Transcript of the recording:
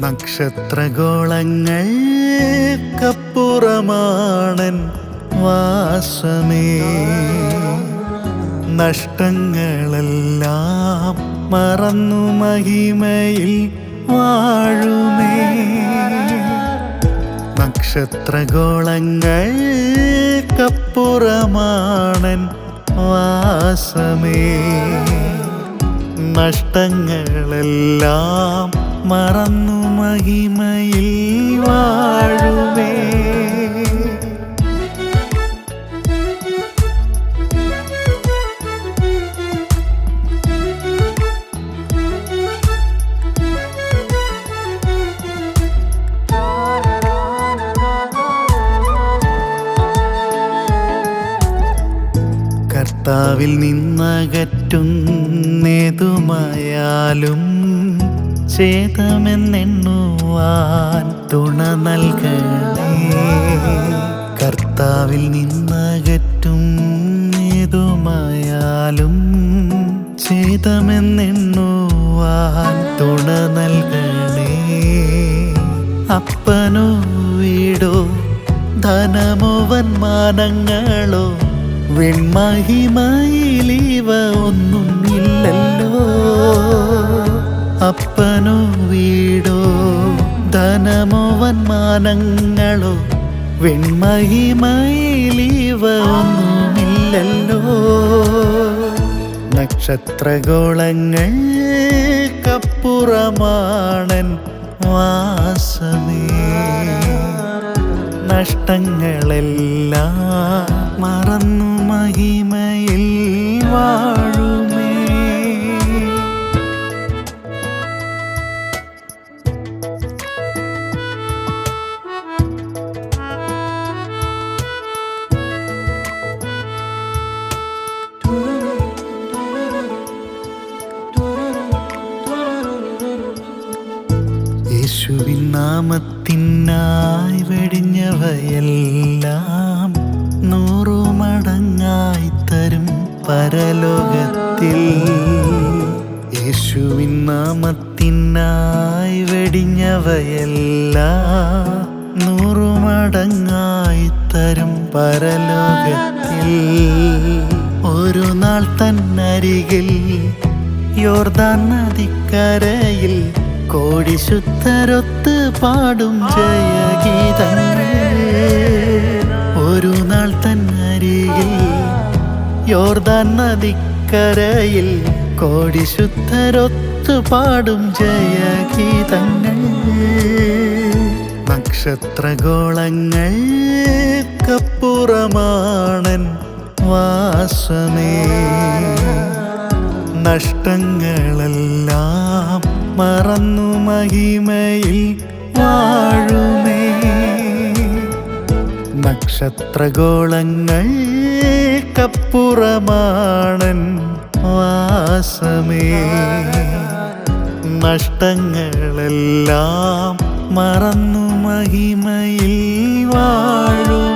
നക്ഷത്രഗോളങ്ങൾക്കപ്പുറമാണൻ വാസമേ. നഷ്ടങ്ങളെല്ലാം മറന്നു മഹിമയിൽ വാഴുമേ. നക്ഷത്രഗോളങ്ങൾ കപ്പുറമാണൻ വാസമേ. നഷ്ടങ്ങളെല്ലാം മറന്നു മഹിമയിൽ വാഴുമേ കർത്താവിൽ നിന്നകറ്റുന്നേതുമായാലും ചേതമെന്നെണ്ണുവാൻ തുണ നൽകണേ കർത്താവിൽ നിന്നകറ്റുന്നേതുമായാലും ചേതമെന്നെണ്ണുവാൻ തുണ നൽകണേ അപ്പനോ വീടോ ധനമോ വന്മാനങ്ങളോ വെൺമഹിമയിലിവ ഒന്നും ഇല്ലല്ലോ അപ്പനോ വീടോ ധനമോ വന്മാനങ്ങളോ വെൺമഹിമയിലിവ ഒന്നുമില്ലല്ലോ. നക്ഷത്രഗോളങ്ങൾ കപ്പുറമാണൻ വാസമേ നഷ്ടങ്ങളെല്ലാം മറന്നു മഹിമയിൽ വാഴുമേ. യേശുവിൻ നാമത്തിനായി വെടിഞ്ഞവയെല്ലാം പരലോകത്തിൽ യേശുവിൻ നാമത്തിനായി വെടിഞ്ഞവയെല്ലാം. നൂറുമടങ്ങായി തരും പരലോകത്തിൽ ഒരു നാൾ തന്നരികിൽ യോർദാൻ നദിക്കരയിൽ കോടി ശുദ്ധരൊത്ത് പാടും ജയഗീതങ്ങൾ. ഒരു നാൾ തന്നരികിൽ യോർദാൻ നദിക്കരയിൽ കോടി ശുദ്ധരൊത്തു പാടും ജയഗീതങ്ങൾ. നക്ഷത്രഗോളങ്ങൾ കപ്പുറമാണൻ വാസമേ നഷ്ടങ്ങളെല്ലാം മറന്നു മഹിമയിൽ വാഴുമേ. നക്ഷത്രഗോളങ്ങൾക്കപ്പുറമാണൻ വാസമേ. നഷ്ടങ്ങളെല്ലാം മറന്നു മഹിമയിൽ വാഴും.